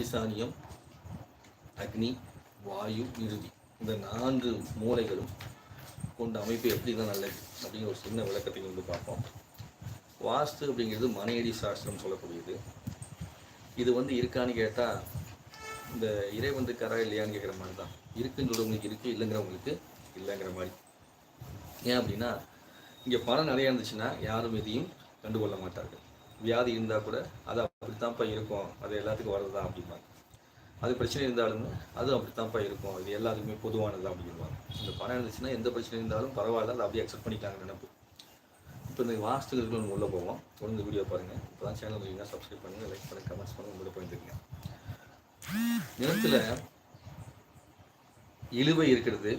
ஈசானியம் அக்னி வாயு இறுதி. இந்த நான்கு மூலைகளும் கொண்ட அமைப்பு எப்படி தான் நல்லது அப்படிங்கிற ஒரு சின்ன விளக்கத்தை வந்து பார்ப்போம். வாஸ்து அப்படிங்கிறது மனையடி சாஸ்திரம் சொல்லக்கூடியது. இது வந்து இருக்கான்னு கேட்டால் இந்த இறை வந்து கரா இல்லையான்னு கேட்குற மாதிரி தான் இருக்குன்னு சொல்கிறவங்களுக்கு இருக்குது இல்லைங்கிறவங்களுக்கு இல்லைங்கிற மாதிரி. ஏன் அப்படின்னா இங்கே பணம் நிறையா இருந்துச்சுன்னா யாரும் எதையும் கண்டுகொள்ள மாட்டார்கள். வியாதி இருந்தால் கூட அதை அப்படித்தான்ப்பா இருக்கும். அது எல்லாத்துக்கும் வரதுதான் அப்படிம்பாங்க. அது பிரச்சனை இருந்தாலுமே அது அப்படித்தான்ப்பா இருக்கும். அது எல்லாத்துக்குமே பொதுவானது அப்படிங்கிறாங்க இந்த பணம் இருந்துச்சுன்னா எந்த பிரச்சனை இருந்தாலும் பரவாயில்ல அதை அப்படியே அக்செப்ட் பண்ணிக்காங்க நினைப்பு. இப்போ இந்த வாஸ்துகளுக்கு ஒன்று உள்ளே போவோம். தொடர்ந்து வீடியோ பாருங்கள் இப்போ தான் சேனல் வந்தீங்கன்னா சப்ஸ்கிரைப் பண்ணுங்கள் லைக் பண்ணுங்கள் கமெண்ட்ஸ் பண்ணுங்கள் உங்களோட போயிருந்துருங்க நிலத்தில் இழுவை இருக்கிறது.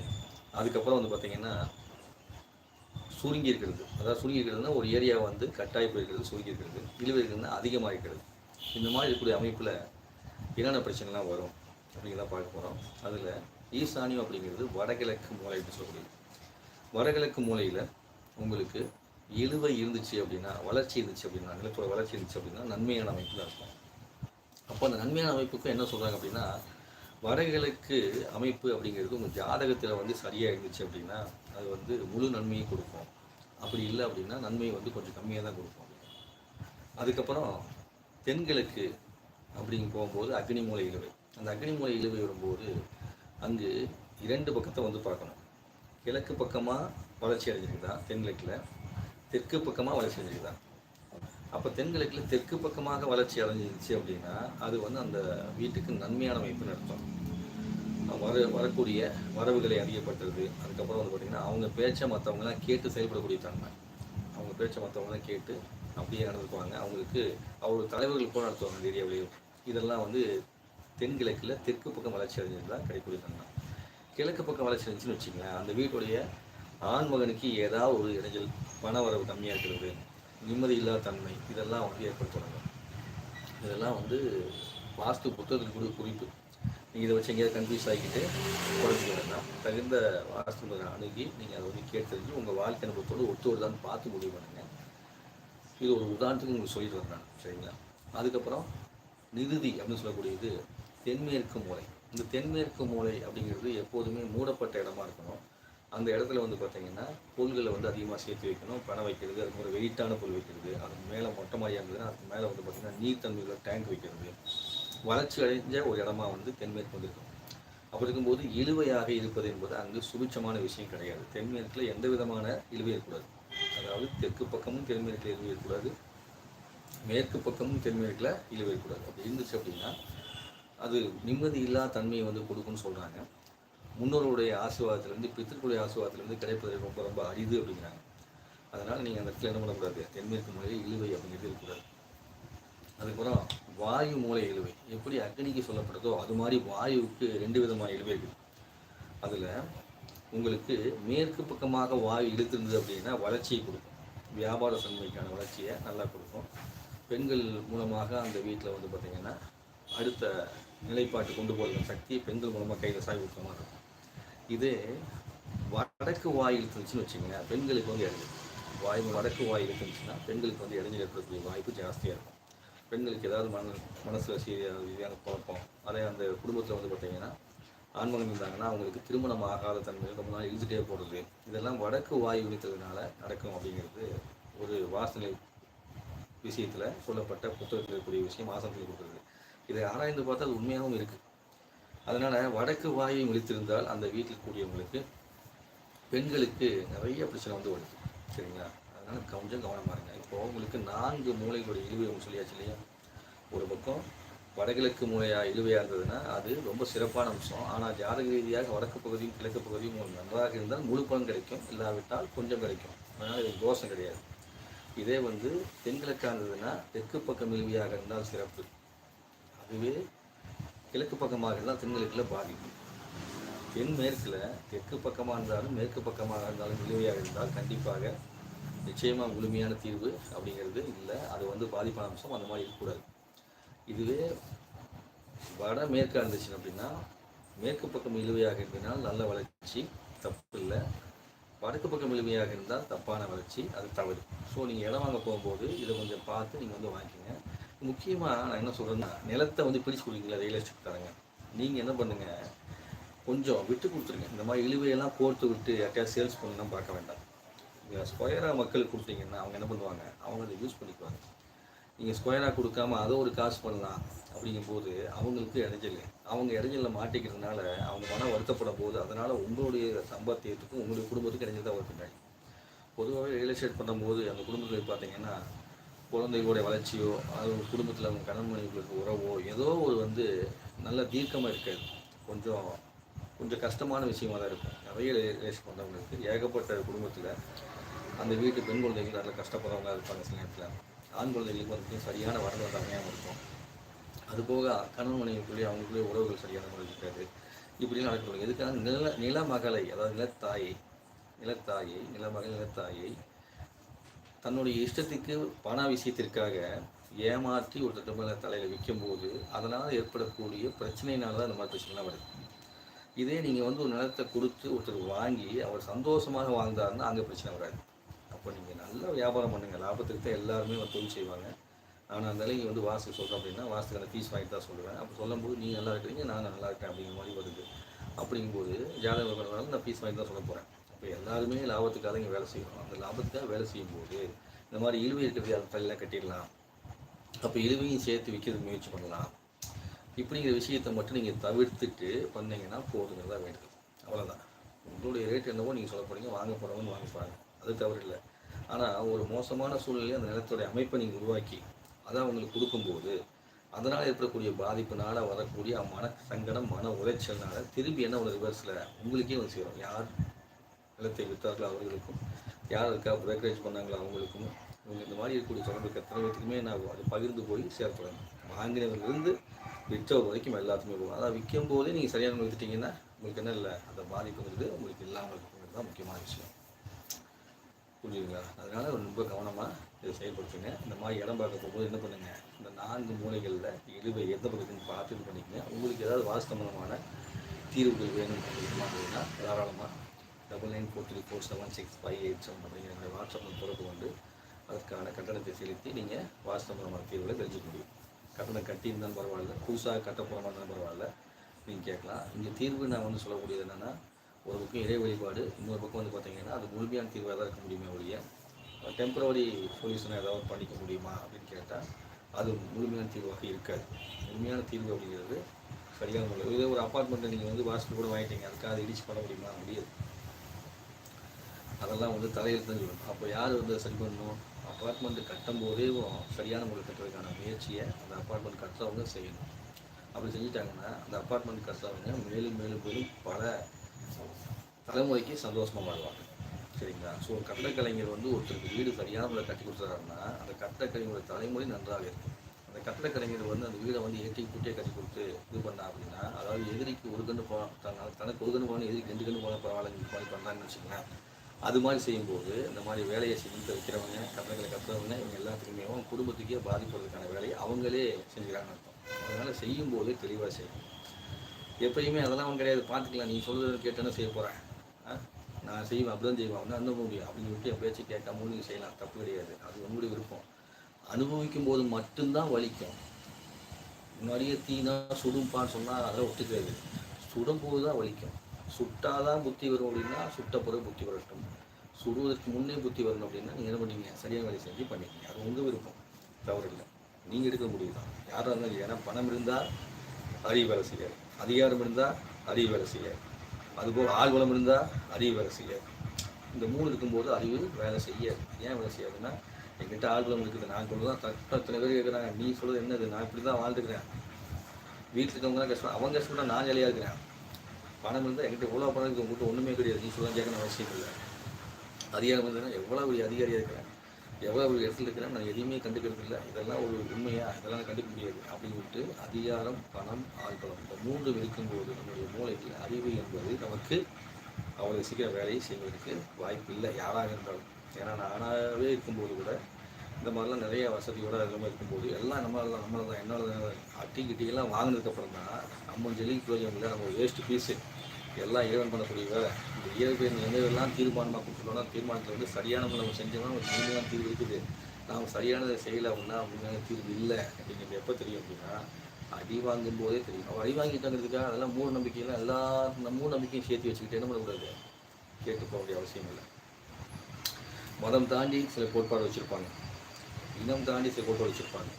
அதுக்கப்புறம் வந்து பார்த்தீங்கன்னா சுருங்கி இருக்கிறது. அதாவது சுருங்கி இருக்கிறதுனா ஒரு ஏரியா வந்து கட்டாயி போயிருக்கிறது சுருங்கி இருக்கிறது. இழுவை இருக்கிறதுனா அதிகமாக இருக்கிறது. இந்த மாதிரி இருக்கக்கூடிய அமைப்பில் என்னென்ன பிரச்சனைலாம் வரும் அப்படிங்கிறத பார்க்க போகிறோம் அதில் ஈசானியம் அப்படிங்கிறது வடகிழக்கு மூலை அப்படின்னு சொல்லக்கூடியது வடகிழக்கு மூலையில் உங்களுக்கு இழுவை இருந்துச்சு அப்படின்னா வளர்ச்சி இருந்துச்சு அப்படின்னா நிலத்தோட வளர்ச்சி இருந்துச்சு அப்படின்னா நன்மையான அமைப்பில் இருக்கும் அப்போ அந்த நன்மையான அமைப்புக்கு என்ன சொல்கிறாங்க அப்படின்னா வடகிழக்கு அமைப்பு அப்படிங்கிறது உங்கள் ஜாதகத்தில் வந்து சரியாக இருந்துச்சு அப்படின்னா அது வந்து முழு நன்மையை கொடுக்கும். அப்படி இல்லை அப்படின்னா நன்மை வந்து கொஞ்சம் கம்மியாக தான் கொடுக்கும். அதுக்கப்புறம் தென்கிழக்கு அப்படிங்க போகும்போது அக்னி மூலை இழுவை. அந்த அக்னி மூலை இழுவை வரும்போது அங்கு இரண்டு பக்கத்தை வந்து பார்க்கணும். கிழக்கு பக்கமாக வளர்ச்சி அடைஞ்சிருக்குதா? தென்கிழக்கில். தெற்கு பக்கமாக வளர்ச்சி அடைஞ்சிருக்குதா? அப்போ தென்கிழக்கில் தெற்கு பக்கமாக வளர்ச்சி அடைஞ்சிருச்சு அப்படின்னா அது வந்து அந்த வீட்டுக்கு நன்மையான அமைப்பு நடத்தும் வர வரக்கூடிய வரவுகளை அதிகப்படுத்துறது. அதுக்கப்புறம் வந்து பார்த்திங்கன்னா அவங்க பேச்சை மற்றவங்களாம் கேட்டு செயல்படக்கூடிய தன்மை. அவங்க பேச்சை மற்றவங்களாம் கேட்டு அப்படியே நடந்துக்குவாங்க. அவங்களுக்கு அவர் தலைவர்கள் போல நடத்துவாங்க இந்த ஏரியாவிலையும் இதெல்லாம் வந்து தென்கிழக்கில் தெற்கு பக்கம் வளர்ச்சி அடைஞ்சதுதான் கிடைக்கூடிய தன்மை கிழக்கு பக்கம் வளர்ச்சி அடைஞ்சுன்னு வச்சுங்களேன் அந்த வீட்டுடைய ஆண் மகனுக்கு ஏதாவது ஒரு இடைஞ்சல் பண வரவு கம்மியாக இருக்கிறது நிம்மதி இல்லாத தன்மை இதெல்லாம் வந்து ஏற்படுத்துவாங்க இதெல்லாம் வந்து வாஸ்து புத்தகத்துக்கு கூட குறிப்பு. நீங்கள் இதை வச்சு எங்கேயாவது கன்ஃபியூஸ் ஆகிக்கிட்டு குறைஞ்சிக்க வேண்டாம். தகுந்த வாஸ்து அணுகி நீங்கள் அதை வந்து கேட்டு தெரிஞ்சு உங்கள் வாழ்க்கை அனுபவத்தோடு ஒத்து வருதான்னு பார்த்து முடிவு பண்ணுங்கள் இது ஒரு உதாரணத்துக்கு உங்களுக்கு சொல்லிட்டு வரேன் சரிங்களா? அதுக்கப்புறம் நிருதி அப்படின்னு சொல்லக்கூடியது தென்மேற்கு மூலை. இந்த தென்மேற்கு மூலை அப்படிங்கிறது எப்போதுமே மூடப்பட்ட இடமா இருக்கணும். அந்த இடத்துல வந்து பார்த்தீங்கன்னா பொருள்களை வந்து அதிகமாக சேர்த்து வைக்கணும் பணம் வைக்கிறது அதுக்கு ஒரு வெயிட்டான பொருள் வைக்கிறது அதுக்கு மேலே மொட்டை மாடியாக இருந்ததுன்னா அதுக்கு மேலே வந்து பார்த்தீங்கன்னா நீர்த்தன்மையுள்ள டேங்க் வைக்கிறது. வளர்ச்சி அடைஞ்ச ஒரு இடமா வந்து தென்மேற்கு வந்து இருக்கும். அப்படி இருக்கும்போது இழுவையாக இருப்பது என்பது அங்கு சுபிச்சமான விஷயம் கிடையாது. தென்மேற்கில் எந்த விதமான இழுவை இருக்கக்கூடாது. அதாவது தெற்கு பக்கமும் தென்மேற்கில் இழுவை இருக்கக்கூடாது மேற்கு பக்கமும் தென்மேற்கில் இழுவைக்கூடாது அப்படி இருந்துச்சு அப்படின்னா அது நிம்மதி இல்லா தன்மையை வந்து கொடுக்கும்னு சொல்கிறாங்க முன்னோருடைய ஆசீர்வாதத்துலேருந்து பித்திருக்குடைய ஆசீர்வாதத்துலேருந்து கிடைப்பது ரொம்ப ரொம்ப அரிது அப்படிங்கிறாங்க. அதனால் நீங்கள் அந்த இடத்துல என்ன பண்ணக்கூடாது? தென்மேற்கு மூலையில் இழுவை அப்படிங்கிறது இருக்கக்கூடாது. அதுக்கப்புறம் வாயு மூலை இழுவை. எப்படி அக்னிக்கு சொல்லப்படுதோ அது மாதிரி வாயுவுக்கு ரெண்டு விதமான இழுவை இருக்குது அதில் உங்களுக்கு மேற்கு பக்கமாக வாய் இழுத்திருந்தது அப்படின்னா வளர்ச்சியை கொடுக்கும். வியாபார சன்மைக்கான வளர்ச்சியை நல்லா கொடுக்கும். பெண்கள் மூலமாக அந்த வீட்டில் வந்து பார்த்திங்கன்னா அடுத்த நிலைப்பாட்டு கொண்டு போகிற சக்தி பெண்கள் மூலமாக கையில் சாய் கொடுத்த மாதிரி இருக்கும். இதே வடக்கு வாய் இழுத்துருந்துச்சுன்னு வச்சுக்கோங்க பெண்களுக்கு வந்து இடைஞ்சல். வாய் வடக்கு வாய் இருந்துச்சுன்னா பெண்களுக்கு வந்து இடைஞ்சல் ஏற்படக்கூடிய வாய்ப்பு ஜாஸ்தியாக இருக்கும். பெண்களுக்கு ஏதாவது மன மனசில் சீரியான ரீதியான குழப்பம் அதே அந்த குடும்பத்தில் வந்து பார்த்திங்கன்னா ஆண்மகன் இருந்தாங்கன்னா அவங்களுக்கு திருமணம் ஆகாத தன்மை ரொம்ப நாள் இழுத்துட்டே போடுறது. இதெல்லாம் வடக்கு வாயு இழுத்ததுனால நடக்கும் அப்படிங்கிறது ஒரு வாசனை விஷயத்தில் சொல்லப்பட்ட புத்தகத்தில் இருக்கக்கூடிய விஷயம் ஆசனத்தில் கொடுக்குறது. இதை ஆராய்ந்து பார்த்தா அது உண்மையாகவும் இருக்குது அதனால் வடக்கு வாயு இழுத்திருந்தால் அந்த வீட்டில் கூடியவங்களுக்கு பெண்களுக்கு நிறைய பிரச்சனை வந்து வருது. சரிங்களா? அதனால் கொஞ்சம் கவனமாக இருங்க. இப்போ உங்களுக்கு நான்கு மூளைகளுடைய இழிவு சொல்லியாச்சு இல்லையா? ஒரு பக்கம் வடகிழக்கு மூலையாக இழுவையாக இருந்ததுன்னா அது ரொம்ப சிறப்பான அம்சம். ஆனால் ஜாதக ரீதியாக வடக்கு பகுதியும் கிழக்கு பகுதியும் உங்களுக்கு நன்றாக இருந்தால் முழு பலன் கிடைக்கும். இல்லாவிட்டால் கொஞ்சம் கிடைக்கும். அதனால் இது தோஷம் கிடையாது. இதே வந்து தென்கிழக்காக இருந்ததுன்னா தெற்கு பக்கம் இழுவையாக இருந்தால் சிறப்பு. அதுவே கிழக்கு பக்கமாக இருந்தால் தென்கிழக்கில் பாதிக்கும். தென்மேற்கில் தெற்கு பக்கமாக இருந்தாலும் மேற்கு பக்கமாக இருந்தாலும் இழுவையாக இருந்தால் கண்டிப்பாக நிச்சயமாக முழுமையான தீர்வு அப்படிங்கிறது இல்லை. அது வந்து பாதிப்பான அம்சம். அந்த மாதிரி இருக்கக்கூடாது. இதுவே வட மேற்காக இருந்துச்சு அப்படின்னா மேற்கு பக்கம் இழுவையாக இருந்ததுனால் நல்ல வளர்ச்சி தப்பு இல்லை. வடக்கு பக்கம் இழுவையாக இருந்தால் தப்பான வளர்ச்சி அது தவறு. ஸோ நீங்கள் இடம் வாங்க போகும்போது இதை கொஞ்சம் பார்த்து நீங்கள் வந்து வாங்கிக்கங்க. முக்கியமாக நான் என்ன சொல்கிறேன்னா நிலத்தை வந்து பிடிச்சு கொடுக்குறீங்களா ரியல் எஸ்டேட் தரங்க நீங்கள் என்ன பண்ணுங்க கொஞ்சம் விட்டு கொடுத்துருங்க. இந்த மாதிரி இழுவையெல்லாம் கோர்த்து விட்டு யார்ட்டையா சேல்ஸ் பண்ணலாம் பார்க்க வேண்டாம். நீங்கள் ஸ்கொயராக மக்களுக்கு கொடுத்தீங்கன்னா அவங்க என்ன பண்ணுவாங்க அவங்க அதை யூஸ் பண்ணிக்குவாங்க. நீங்கள் ஸ்கொயராக கொடுக்காம அதை ஒரு காசு பண்ணலாம் அப்படிங்கும்போது அவங்களுக்கு இடைஞ்சல். அவங்க இடைஞ்சலில் மாட்டிக்கிறதுனால அவங்க மனம் வருத்தப்படும் போது அதனால் உங்களுடைய சம்பாத்தியத்துக்கும் உங்களுடைய குடும்பத்துக்கும் இடைஞ்சல் தான் வரும் பின்னாடி பொதுவாகவே ரியல் எஸ்டேட் பண்ணும்போது அந்த குடும்பத்தில் பார்த்தீங்கன்னா குழந்தைகளுடைய வளர்ச்சியோ அது குடும்பத்தில் அவங்க கணவன் மனைவிகளுக்கு உறவோ ஏதோ ஒரு வந்து நல்ல தீர்க்கமாக இருக்காது. கொஞ்சம் கொஞ்சம் கஷ்டமான விஷயமா தான் இருக்கும். நிறைய ரிலேஷன் பண்ணுறவங்களுக்கு ஏகப்பட்ட குடும்பத்தில் அந்த வீட்டு பெண் குழந்தைகள் நல்ல கஷ்டப்படுறவங்க இருப்பாங்க சில நேரத்தில். ஆண் குழந்தைகளுக்கு வந்து சரியான வரலாறு அமையாமல் இருக்கும். அதுபோக கணவன் மனைவிக்குள்ளேயே அவங்களுக்குள்ளே உறவுகள் சரியான முறையில் இருக்காது. இப்படி நடக்கணும் எதுக்காக நில நிலமகளை அதாவது நிலத்தாயை நிலத்தாயை நிலமகள் நிலத்தாயை தன்னுடைய இஷ்டத்துக்கு பண விஷயத்திற்காக ஏமாற்றி ஒரு திட்டமில்ல தலையில் விற்கும்போது அதனால் ஏற்படக்கூடிய பிரச்சனையினால தான் இந்த மாதிரி பிரச்சனைலாம் வருது. இதே நீங்கள் வந்து ஒரு நிலத்தை கொடுத்து ஒருத்தர் வாங்கி அவர் சந்தோஷமாக வாழ்ந்தாருன்னா அங்கே பிரச்சனை வராது. அப்போ நீங்கள் நல்ல வியாபாரம் பண்ணுங்கள் லாபத்துக்கு தான் எல்லாருமே வந்து தொழில் செய்வாங்க. ஆனால் அந்த நிலைக்கு வந்து வாசல் சொல்கிறேன் அப்படின்னா வாசத்துக்கான ஃபீஸ் வாங்கிட்டு தான் சொல்லுவேன். அப்போ சொல்லும்போது நீங்கள் நல்லா இருக்கிறீங்க நான் நல்லா இருக்கேன் அப்படிங்கிற மாதிரி வருது. அப்படிங்கும்போது ஜாதகம் பண்ணுறதுனால நான் ஃபீஸ் வாங்கி தான் சொல்ல போகிறேன் அப்போ எல்லாருமே லாபத்துக்காக இங்கே வேலை செய்யணும். அந்த லாபத்துக்காக வேலை செய்யும்போது இந்த மாதிரி இழுவை இருக்கிறது அந்த தலையெல்லாம் கட்டிடலாம். அப்போ இழுவையும் சேர்த்து விற்கிறது முயற்சி பண்ணலாம். இப்படிங்கிற விஷயத்தை மட்டும் நீங்கள் தவிர்த்துட்டு பண்ணீங்கன்னா போதுங்கிறதா வேண்டுது. அவ்வளோதான் உங்களுடைய ரேட் என்னவோ நீங்கள் சொல்ல போகிறீங்க வாங்க போகிறவங்க வாங்க போகிறாங்க அது தவறு இல்லை. ஆனால் ஒரு மோசமான சூழ்நிலையை அந்த நிலத்துடைய அமைப்பை நீங்கள் உருவாக்கி அதை அவங்களுக்கு கொடுக்கும்போது அதனால் ஏற்படக்கூடிய பாதிப்புனால வரக்கூடிய மன சங்கடம் மன உளைச்சல்னால திரும்பி என்ன ஒரு ரிவர்ஸில் உங்களுக்கே வந்து சேரும். யார் நிலத்தை விற்றார்களோ அவர்களுக்கும் யார் இருக்கா பிரேக்கரேஜ் பண்ணாங்களோ அவங்களுக்கும். இவங்க இந்த மாதிரி இருக்கக்கூடிய தொடர்பு எத்தனை பேத்துக்குமே நான் அது பகிர்ந்து போய் சேர்த்துறேன் வாங்கினவர்லேருந்து விற்றவர் வரைக்கும் எல்லாத்துக்குமே போகும். அதான் விற்கும் போதே நீங்கள் சரியான வித்துட்டீங்கன்னா உங்களுக்கு என்ன இல்லை? அந்த பாதிப்புங்கிறது உங்களுக்கு இல்லாமல் இருக்குங்கிறது தான் முக்கியமான விஷயம். புரியுதுங்களா? அதனால் ரொம்ப கவனமாக இதை செயல்படுத்துங்க. இந்த மாதிரி இடம் பார்க்க போகும்போது என்ன பண்ணுங்கள் இந்த நான்கு மூலைகளில் இழுவை எந்த பக்கத்துன்னு பார்த்து இது பண்ணிக்கங்க. உங்களுக்கு ஏதாவது வாஸ்தவமான தீர்வுகள் வேணும் அப்படின்னா தாராளமாக double nine four three four seven six five eight seven அப்படிங்கிற என்னுடைய வாட்ஸ்அப்பில் தொடர்பு கொண்டு அதற்கான கட்டணத்தை செலுத்தி நீங்கள் வாஸ்தவமான தீர்வுகளை தெரிஞ்சுக்க முடியும். கட்டணம் கட்டியிருந்தாலும் பரவாயில்ல. புதுசாக கட்ட போகிற மாதிரி இருந்தாலும் பரவாயில்ல. நீங்கள் கேட்கலாம். இங்கே தீர்வு நான் வந்து சொல்லக்கூடியது என்னென்னா ஒரு பக்கம் இறை வழிபாடு இன்னொரு பக்கம் வந்து பார்த்தீங்கன்னா அது முழுமையான தீர்வாக தான் இருக்க முடியுமே ஒழிய டெம்பரவரி சொல்யூஷனை ஏதாவது பண்ணிக்க முடியுமா அப்படின்னு கேட்டால் அது முழுமையான தீர்வாக இருக்காது. முழுமையான தீர்வு அப்படிங்கிறது சரியான முறை இதே ஒரு அப்பார்ட்மெண்ட்டை நீங்கள் வந்து வாசல் கூட வாங்கிட்டீங்க அதுக்காக அதை இடிச்சு பண்ண முடியுமா? முடியாது. அதெல்லாம் வந்து தலையில் தான் சொல்லணும் அப்போ யார் வந்து சரி பண்ணணும்? அப்பார்ட்மெண்ட் கட்டும் போதே சரியான முறை கட்டுறதுக்கான முயற்சியை அந்த அப்பார்ட்மெண்ட் கட்டுறவங்க செய்யணும். அப்படி செஞ்சுட்டாங்கன்னா அந்த அப்பார்ட்மெண்ட் கட்டுறவங்க மேலும் மேலும் மேலும் பல தலைமுறைக்கு சந்தோஷமாக வாழ்வாங்க. சரிங்களா? ஸோ கட்டடக்கலைஞர் வந்து ஒருத்தருக்கு வீடு சரியான முறை கட்டி கொடுத்துறாருன்னா அந்த கட்டடக்கலைஞரோட தலைமுறை நன்றாக இருக்கும். அந்த கட்டடக்கலைஞர் வந்து அந்த வீடை வந்து ஏற்றி குட்டியை கட்டி கொடுத்து இது பண்ணா அப்படின்னா அதாவது எதிரிக்கு ஒரு கண்டு போனால் தன- தனக்கு ஒரு கண்டு போனால் எதிரிக்கு ரெண்டு கண்டு போனால் பரவாயில்ல இந்த மாதிரி பண்ணுறாங்கன்னு வச்சுக்கோங்களேன். அது மாதிரி செய்யும்போது இந்த மாதிரி வேலையை செஞ்சு வைக்கிறவங்க கட்டடங்களை கட்டுறவங்க இவங்க எல்லாத்துக்குமே அவங்க குடும்பத்துக்கே பாதிப்படுறதுக்கான வேலையை அவங்களே செஞ்சுக்கிறாங்கன்னு அர்த்தம். அதனால் செய்யும்போது தெளிவாக செய்யணும். எப்பயுமே அதெல்லாம் அவன் கிடையாது. பார்த்துக்கலாம். நீ சொல்கிறது கேட்டேன்னு செய்ய போகிறேன் நான் செய்வேன். அப்படி தான் செய்வேன் வந்து அனுபவ முடியும் அப்படின்னு விட்டு என் பேச்சு கேட்காம நீங்கள் செய்யலாம். தப்பு கிடையாது. அது உங்களுடைய விருப்பம். அனுபவிக்கும் போது மட்டும்தான் வலிக்கும். நிறைய தீனா சுடும்பான்னு சொன்னால் அதெல்லாம் ஒத்துக்கிறது சுடும்போது தான் வலிக்கும். சுட்டாதான் புத்தி வரும் அப்படின்னா சுட்ட பிறகு புத்தி வரட்டும். சுடுவதற்கு முன்னே புத்தி வரணும் அப்படின்னா நீங்கள் என்ன பண்ணீங்க? சரியான வேலை செஞ்சு பண்ணிக்கங்க. அது உங்கள் விருப்பம். தவறு இல்லை. நீங்கள் எடுக்க முடியுது தான் யாராக இருந்தாலும் ஏன்னா பணம் இருந்தால் அறிவு வேலை செய்யாது. அதிகாரம் இருந்தால் அறிவு வேலை செய்யாது அதுபோல் ஆள் வளம் இருந்தால் அறிவு வேலை செய்ய. இந்த மூணு இருக்கும்போது அறிவு வேலை செய்யாது ஏன் வேலை செய்யாதுன்னா என்கிட்ட ஆள் வளம் இருக்குது நான் கொண்டு தான் பேர் கேட்குறாங்க நீ சொல்கிறது என்னது? நான் இப்படி தான் வாழ்ந்துக்கிறேன் வீட்டில் இருக்கவங்க தான் கஷ்டம் அவங்க கஷ்டம்னா நான் ஜாலியாக இருக்கிறேன். பணம் இருந்தால் என்கிட்ட எவ்வளோ பணம் இருக்குது உங்கள்கிட்ட ஒன்றுமே கிடையாது. நீ சொல்ல கேட்கணும் அவசியம் இல்லை. அதிகாரம் இருந்ததுன்னா எவ்வளோ பெரிய அதிகாரியாக இருக்கிறேன். எவ்வளோ ஒரு இடத்துல இருக்கிறோம் நான் எதையுமே கண்டுக்கிறது இல்லை இதெல்லாம் ஒரு உண்மையா? இதெல்லாம் கண்டுக்க முடியாது. அப்படின்னு விட்டு அதிகாரம் பணம் ஆட்களம் இந்த மூன்று இருக்கும்போது நம்முடைய மூளைக்கு அறிவு என்பது நமக்கு அவ்வளோ சீக்கிரம் வேலையை செய்வதற்கு வாய்ப்பு இல்லை. யாராக இருந்தாலும். ஏன்னா நானாகவே இருக்கும்போது கூட இந்த மாதிரிலாம் நிறைய வசதியோட எல்லாமே இருக்கும்போது எல்லாம் நம்மளால தான் நம்மளால தான். என்னால் அட்டி கிட்டியெல்லாம் வாங்கினதுக்கப்புறம் தான் நம்ம ஜெலிக்கு பிரயோஜனம் இல்லை நம்ம வேஸ்ட்டு பீஸு எல்லாம் இறைவன் பண்ணக்கூடிய வேலை இந்த இயற்கை நினைவெல்லாம் தீர்மானமாக கொடுத்துட்டோம்னா தீர்மானத்தில் வந்து சரியான முறை நம்ம செஞ்சோம்னா ஒரு முழுமையான தீர்வு இருக்குது. நாம் சரியானதை செய்யலை அப்படின்னா அப்படிங்கிற தீர்வு இல்லை அப்படிங்கிறது எப்போ தெரியும் அப்படின்னா அடி வாங்கும் போதே தெரியும். அவள் அடி வாங்கிட்டாங்கிறதுக்காக அதெல்லாம் மூட நம்பிக்கையெல்லாம் எல்லா மூட நம்பிக்கையும் சேர்த்து வச்சுக்கிட்டு என்ன பண்ணக்கூடாது கேட்டு போக வேண்டிய அவசியம் இல்லை. மதம் தாண்டி சில கோட்பாடு வச்சுருப்பாங்க. இனம் தாண்டி சில கோட்பாடு வச்சுருப்பாங்க.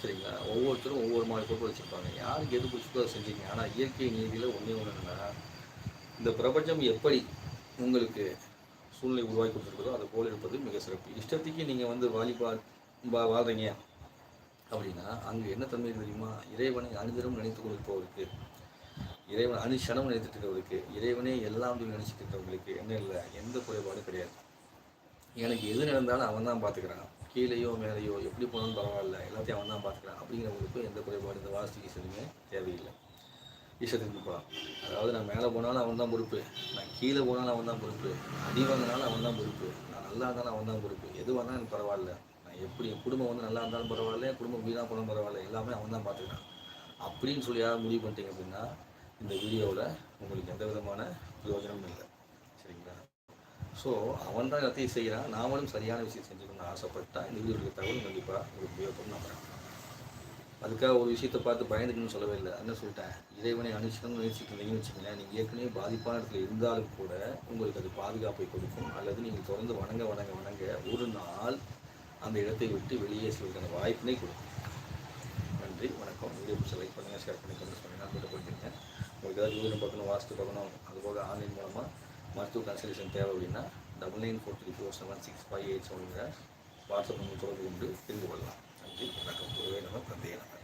சரிங்களா? ஒவ்வொருத்தரும் ஒவ்வொரு மாதிரி ஃபோட்டோ வச்சுருப்பாங்க. யாருக்கு எது பிடிச்சிக்கோ அதை செஞ்சீங்க ஆனால் இயற்கை நீதியில் ஒன்றே ஒன்று என்னன்னா இந்த பிரபஞ்சம் எப்படி உங்களுக்கு சூழ்நிலை உருவாக்கி கொடுத்துருக்குதோ அதை போல் இருப்பது மிக சிறப்பு. இஷ்டத்துக்கு நீங்கள் வந்து வாலிபா வா வாழ்றீங்க அப்படின்னா அங்கே என்ன தன்மை தெரியுமா? இறைவனை அனுதினம் நினைத்து கொடுப்பவருக்கு இறைவன் அனுஷனம் நினைத்துட்டு இருக்கிறவருக்கு இறைவனே எல்லாம் நினைச்சிட்டு இருக்கிறவங்களுக்கு என்ன இல்லை எந்த குறைபாடும் கிடையாது. எனக்கு எது நடந்தாலும் அவன் தான் பார்த்துக்கிறான். கீழேயோ மேலேயோ எப்படி போனாலும் பரவாயில்ல எல்லாத்தையும் அவன் தான் பார்த்துக்கலாம் அப்படிங்கிறவங்களுக்கும் எந்த குறைபாடு இந்த வாஸ்து ஈஸ்வரமே தேவையில்லை. ஈஸ்வரத்துக்கு போகலாம். அதாவது நான் மேலே போனாலும் அவன் தான் பொறுப்பு. நான் கீழே போனாலும் அவன் தான் பொறுப்பு. அடி வாங்கினாலும் அவன் தான் பொறுப்பு. நான் நல்லா இருந்தாலும் அவன் தான் பொறுப்பு. எது வந்தாலும் எனக்கு பரவாயில்ல. நான் எப்படி என் குடும்பம் வந்து நல்லா இருந்தாலும் பரவாயில்ல என் குடும்பம் வீணாக போனாலும் பரவாயில்ல. எல்லாமே அவன் தான் பார்த்துக்கிறான். அப்படின்னு சொல்லி முடிவு பண்ணிட்டீங்க அப்படின்னா இந்த வீடியோவில் உங்களுக்கு எந்த விதமான பிரயோஜனமும் இல்லை. ஸோ அவன் தான் எல்லாத்தையும் செய்கிறான் நாமளும் சரியான விஷயம் செஞ்சுக்கணும்னு ஆசைப்பட்டா இந்த வீடியோ தகவல் கண்டிப்பாக உங்களுக்கு உபயோகப்படும் நம்புறேன். அதுக்காக ஒரு விஷயத்தை பார்த்து பயந்துக்கணும்னு சொல்லவே இல்லை. என்ன சொல்லிட்டேன். இறைவனை அனுஷ்டம் நினைச்சிருந்தீங்கன்னு வச்சுக்கோங்களேன் நீங்கள் ஏற்கனவே பாதிப்பான இடத்துல இருந்தாலும் கூட உங்களுக்கு அது பாதுகாப்பை கொடுக்கும். அல்லது நீங்கள் தொடர்ந்து வணங்க வணங்க வணங்க ஒரு நாள் அந்த இடத்தை விட்டு வெளியே செல்வதற்கான வாய்ப்பினை கொடுக்கும். நன்றி வணக்கம். வீடியோ பிடிச்ச லைக் பண்ணுங்கள் ஷேர் பண்ணி கமெண்ட்ஸ் பண்ணுங்கள் நண்பர்கிட்ட உங்களுக்கு ஏதாவது ஜோதிடம் பார்க்கணும் வாஸ்து பார்க்கணும் அதுபோக ஆன்லைன் மூலமாக மருத்துவ கன்சல்டேஷன் தேவை அப்படின்னா double nine four three four seven six five eight செவனுங்கிற WhatsApp number தொடர்பு கொண்டு தெரிந்து கொள்ளலாம். நன்றி. வணக்கம். ஒருவே நம்ம தந்தைய நம்ம